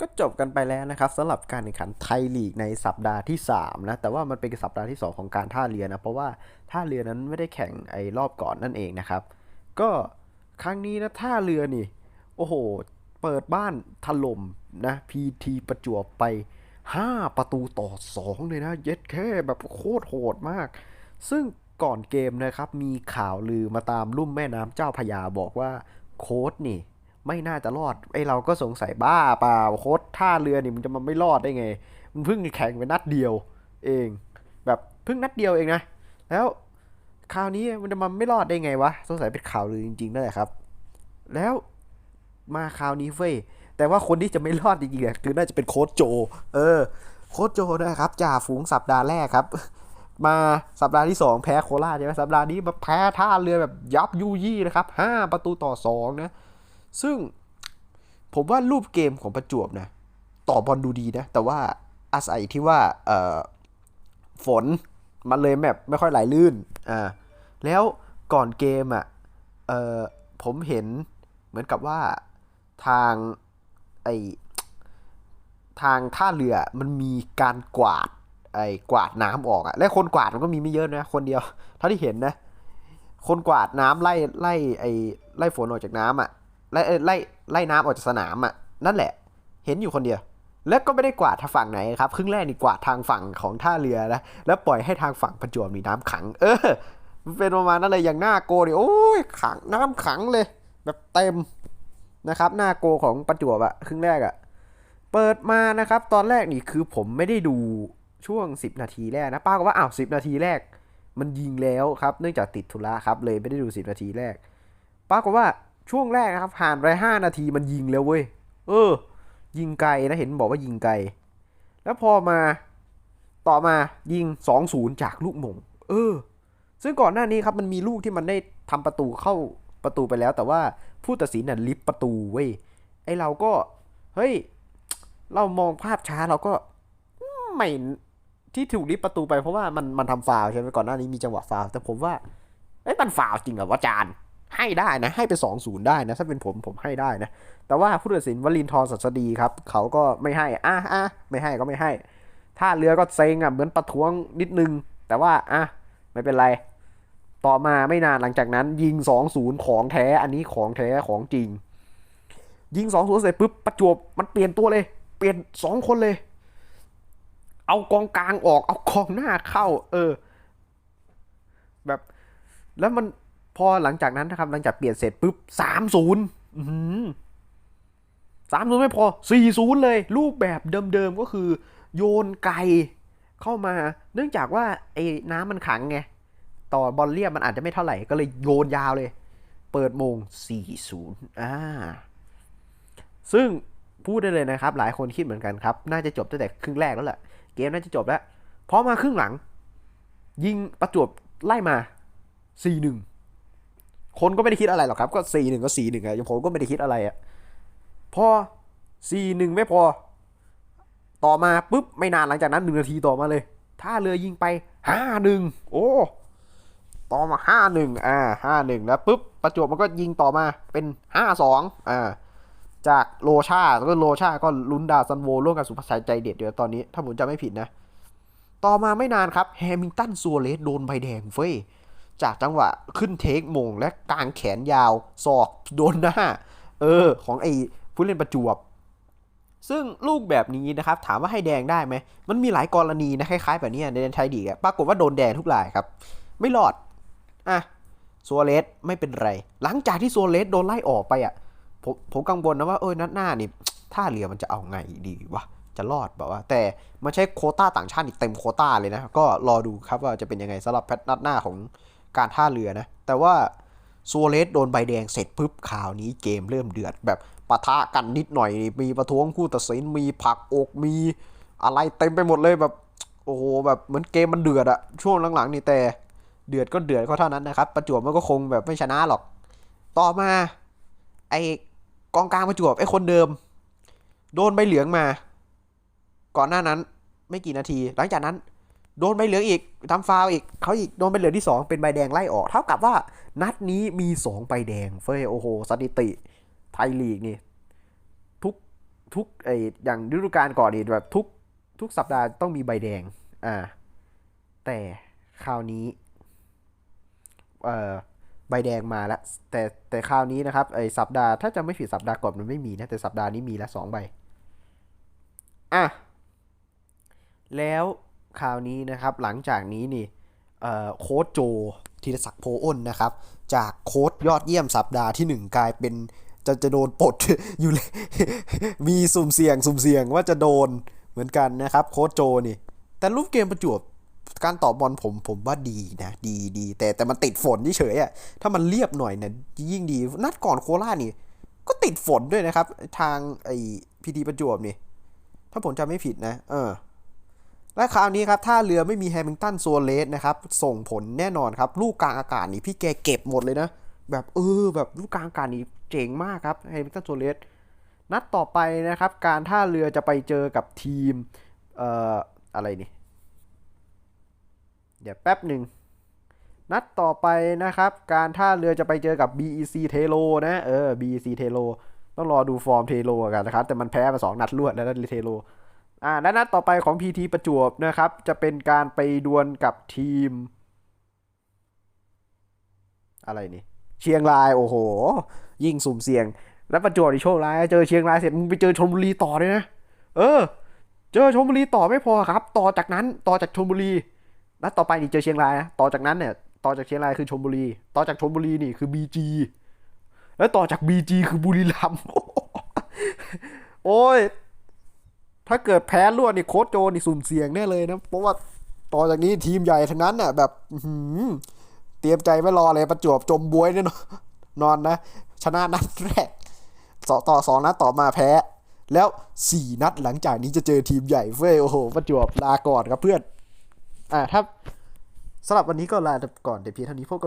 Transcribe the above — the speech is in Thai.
ก็จบกันไปแล้วนะครับสำหรับการแข่งขันไทยลีกในสัปดาห์ที่3นะแต่ว่ามันเป็นสัปดาห์ที่ 2 ของการท่าเรือนะเพราะว่าท่าเรือนั้นไม่ได้แข่งไอ้รอบก่อนนั่นเองนะครับ ก็ครั้งนี้นะท่าเรือนี่ โอ้โห เปิดบ้านถล่มนะพีทีประจวบไป 5 ประตูต่อ 2 เลยนะ เย็ดแค่แบบโคตรโหดมาก ซึ่งก่อนเกมนะครับมีข่าวลือมาตามลุ่มแม่น้ำเจ้าพยาบอกว่าโค้ดนี่ ไม่น่าจะรอดไอเราก็สงสัยบ้าเปล่าโค้ดท่าเรือนี่มันจะมาไม่รอดได้ไง มันเพิ่งแข่งไปนัดเดียว เอง แบบเพิ่งนัดเดียวเองนะ แล้วคราวนี้มันจะมาไม่รอดได้ไงวะสงสัยเป็นข่าวลือจริงๆนั่นแหละครับ แล้วมาคราวนี้เฟ้ยแต่ว่าคนที่จะไม่รอดจริงๆเนี่ยคือน่าจะเป็นโค้ชโจ เออ โค้ชโจนะครับจ่าฝูงสัปดาห์แรกครับ มาสัปดาห์ที่ 2 แพ้โคราชใช่ไหมสัปดาห์นี้มาแพ้ท่าเรือแบบยับยุยี่นะครับ 5 ประตูต่อ 2 นะ ซึ่งผมว่ารูปเกมของประจวบนะต่อบอลดูดีนะ แต่ว่าอาศัยที่ว่าฝนมันเลยแบบไม่ค่อยไหลลื่นอ่าแล้วก่อนเกมอะเอ่อผมเห็นเหมือนกับว่าทางไอทางท่าเรือมันมีการกวาดไอ้กวาดน้ำออกอะและคนกวาดมันก็มีไม่เยอะนะ คนเดียว เท่าที่เห็นนะ คนกวาดน้ำไล่ไล่ไอ้ไล่ฝนออกจากน้ำอะ ไล่ไล่ไล่น้ำออกจากสนามอะนั่นแหละ เห็นอยู่คนเดียว แล้วก็ไม่ได้กวาดทางฝั่งไหนครับครึ่งแรกนี่กวาดทางฝั่งของท่าเรือนะแล้วปล่อยให้ทางฝั่งประจวบมีน้ำขัง เออเป็นประมาณนั้นเลยอย่างหน้าโกนี่โอ้ยขังน้ำขังเลย แบบเต็มนะครับ หน้าโกของประจวบอะครึ่งแรกอะเปิดมานะครับ ตอนแรกนี่คือผมไม่ได้ดูช่วง 10 นาทีแรกนะป้าก็ว่าอ้าวสินาทีแรก มันยิงแล้วครับ เนื่องจากติดธุระครับเลยไม่ได้ดู 10 นาทีแรกปรากฏว่า ช่วงแรกนะครับผ่านไป5นาทีมันยิงแล้วเว้ย เออ ยิงไกลนะเห็นบอกว่ายิงไกล แล้วพอมาต่อมายิง 2-0 จากลูกมง เออ ซึ่งก่อนหน้านี้ครับมันมีลูกที่มันได้ทำประตูเข้าประตูไปแล้ว แต่ว่าผู้ตัดสินน่ะลิฟประตูเว้ย ไอเราก็เฮ้ยเรามองภาพช้าเราก็ไม่ที่ถูกลิฟประตูไปเพราะว่ามันมันทำฟาวล์ใช่ไหมก่อนหน้านี้มีจังหวะฟาวล์แต่ผมว่าเอ้ยมันฟาวล์จริงเหรอวะจาน ให้ได้นะ ให้ไปสองศูนย์ได้นะ ถ้าเป็นผมผมให้ได้นะ แต่ว่าผู้ตัดสินวลินทร์สัสดีครับ เขาก็ไม่ให้อะอะไม่ให้ก็ไม่ให้ท่าเรือก็เซ็งอะเหมือนประท้วงนิดนึง แต่ว่าอะไม่เป็นไร ต่อมาไม่นานหลังจากนั้น ยิงสองศูนย์ของแท้อันนี้ของแท้ของจริง ยิงสองศูนย์เสร็จปุ๊บประจวบมันเปลี่ยนตัวเลย เปลี่ยนสองคนเลย เอากองกลางออกเอากองหน้าเข้า เออ แบบ แล้วมัน พอหลังจากนั้นนะครับหลังจากเปลี่ยนเสร็จปุ๊บสามศูนย์สามศูนย์ไม่พอสี่ศูนย์เลย รูปแบบเดิมๆก็คือ โยนไกลเข้ามา เนื่องจากว่าไอ้น้ำมันขังไง ต่อบอลเรียบมันอาจจะไม่เท่าไหร่ ก็เลยโยนยาวเลย เปิดโมง 4-0อ่า ซึ่งพูดได้เลยนะครับ หลายคนคิดเหมือนกันครับ น่าจะจบตั้งแต่ครึ่งแรกแล้วแหละ เกมน่าจะจบแล้ว พอมาครึ่งหลัง ยิงประจวบไล่มา 4-1 คนก็ไม่ได้คิดอะไรหรอกครับ ก็4-1ก็4-1อะผมก็ไม่ได้คิดอะไรอะพอ4-1ไม่พอ ต่อมาปุ๊บไม่นานหลังจากนั้น1นาทีต่อมาเลยท่าเรือยิงไป5-1โอ้ต่อมา5-1อ่า5-1แล้วปุ๊บประจวบมันก็ยิงต่อมาเป็น5-2อ่าจากโลชาแล้วก็โลชาก็ลุนดาซันโวร่วมกับสุภาชัยใจเด็ดเดี๋ยวตอนนี้ ถ้าผมจำไม่ผิดนะ ต่อมาไม่นานครับแฮมิงตันซัวเลสโดนใบแดงเฟ้ย จากจังหวะขึ้นเทคมงและกางแขนยาวศอกโดนหน้า เออ ของไอ้ผู้เล่นประจวบ ซึ่งลูกแบบนี้นะครับ ถามว่าให้แดงได้ไหม มันมีหลายกรณีนะคล้ายๆแบบนี้ในแดนไทยดีอะปรากฏว่าโดนแดงทุกรายครับ ไม่รอด อะซัวเลสไม่เป็นไร หลังจากที่ซัวเลสโดนไล่ออกไปอะ ผมผมกังวลนะว่าเออนัดหน้านี่ท่าเรือมันจะเอาไงดีวะจะรอดแบบว่า แต่มันใช้โคต้าต่างชาติเต็มโคต้าเลยนะ ก็รอดูครับว่าจะเป็นยังไงสำหรับแพทนัดหน้าของ การท่าเรือนะ แต่ว่าซัวเรสโดนใบแดงเสร็จปุ๊บข่าวนี้เกมเริ่มเดือดแบบปะทะกันนิดหน่อย มีประท้วงผู้ตัดสินมีผักอกมีอะไรเต็มไปหมดเลยแบบโอ้โหแบบเหมือนเกมมันเดือดอะช่วงหลังๆนี่แต่เดือดก็เดือดก็เท่านั้นนะครับ ประจวบมันก็คงแบบไม่ชนะหรอก ต่อมาไอกองกลางประจวบไอคนเดิม โดนใบเหลืองมา ก่อนหน้านั้นไม่กี่นาที หลังจากนั้น โดนใบเหลืองอีกทำฟาวอีกเขาอีกโดนใบเหลืองที่ 2 เป็นใบแดงไล่ออก เท่ากับว่านัดนี้มี2ใบแดงเฟ้ยโอ้โหสถิติไทยลีกนี่ทุกทุกไออย่างฤดูกาลก่อนนี่แบบทุกทุกสัปดาห์ต้องมีใบแดงอ่าแต่คราวนี้เอ่อใบแดงมาแล้วแต่แต่คราวนี้นะครับไอสัปดาห์ถ้าจะไม่ผิดสัปดาห์ก่อนมันไม่มีนะแต่สัปดาห์นี้มีแล้วสองใบอะแล้ว คราวนี้นะครับ หลังจากนี้นี่โค้ชโจธีรศักดิ์โพอ้นนะครับ จากโค้ชยอดเยี่ยมสัปดาห์ที่หนึ่งกลายเป็นจะจะโดนปลดอยู่เลยมีสุ่มเสี่ยงสุ่มเสี่ยงว่าจะโดนเหมือนกันนะครับ โค้ชโจนี่ แต่รูปเกมประจวบการต่อบอลผมผมว่าดีนะดีดีแต่แต่มันติดฝนเฉยๆอะถ้ามันเรียบหน่อยเนี่ยยิ่งดีนัดก่อนโคราชนี่ ก็ติดฝนด้วยนะครับ ทางไอพีทีประจวบนี่ ถ้าผมจำไม่ผิดนะ เออ และคราวนี้ครับถ้าเรือไม่มีแฮมิงตันโซเลสนะครับ ส่งผลแน่นอนครับ ลูกกลางอากาศนี่พี่แกเก็บหมดเลยนะ แบบเออแบบลูกกลางอากาศนี่เจ๋งมากครับแฮมิงตันโซเลสนัดต่อไปนะครับ การท่าเรือจะไปเจอกับทีม เอ่อ อะไรนี่ เดี๋ยวแป๊บหนึ่ง นัดต่อไปนะครับ การท่าเรือจะไปเจอกับ BEC เทโลนะ เออ BEC เทโลต้องรอดูฟอร์มเทโลกันนะครับ แต่มันแพ้มาสองนัดรวดแล้วนะเทโล อ่าและนัดต่อไปของ PT ประจวบนะครับ จะเป็นการไปดวลกับทีม อะไรนี่ เชียงรายโอ้โห ยิ่งสุ่มเสี่ยง แล้วประจวบในโชคร้ายเจอเชียงรายเสร็จมึงไปเจอชลบุรีต่อเลยนะ เออ เจอชลบุรีต่อไม่พอครับ ต่อจากนั้นต่อจากชลบุรีนัดต่อไปนี่เจอเชียงรายนะต่อจากนั้นเนี่ยต่อจากเชียงรายคือชลบุรี ต่อจากชลบุรีนี่คือ BG แล้วต่อจาก BG คือบุรีรัมย์โอ้ย ถ้าเกิดแพ้รวดนี่โค้ชโจนี่สุ่มเสี่ยงแน่เลยนะ เพราะว่าต่อจากนี้ทีมใหญ่ทั้งนั้นน่ะแบบหืเตรียมใจไม่รอเลยประจวบจมบวยแน่นอนนอนนะ ชนะนัดแรกสอต่อสองนัดต่อมาแพ้ แล้วสี่นัดหลังจากนี้จะเจอทีมใหญ่เฟ้ยโอ้โห ประจวบลาก่อนครับเพื่อน อ่าถ้าสำหรับวันนี้ก็ลาก่อนแต่เพียงเท่านี้พบกัน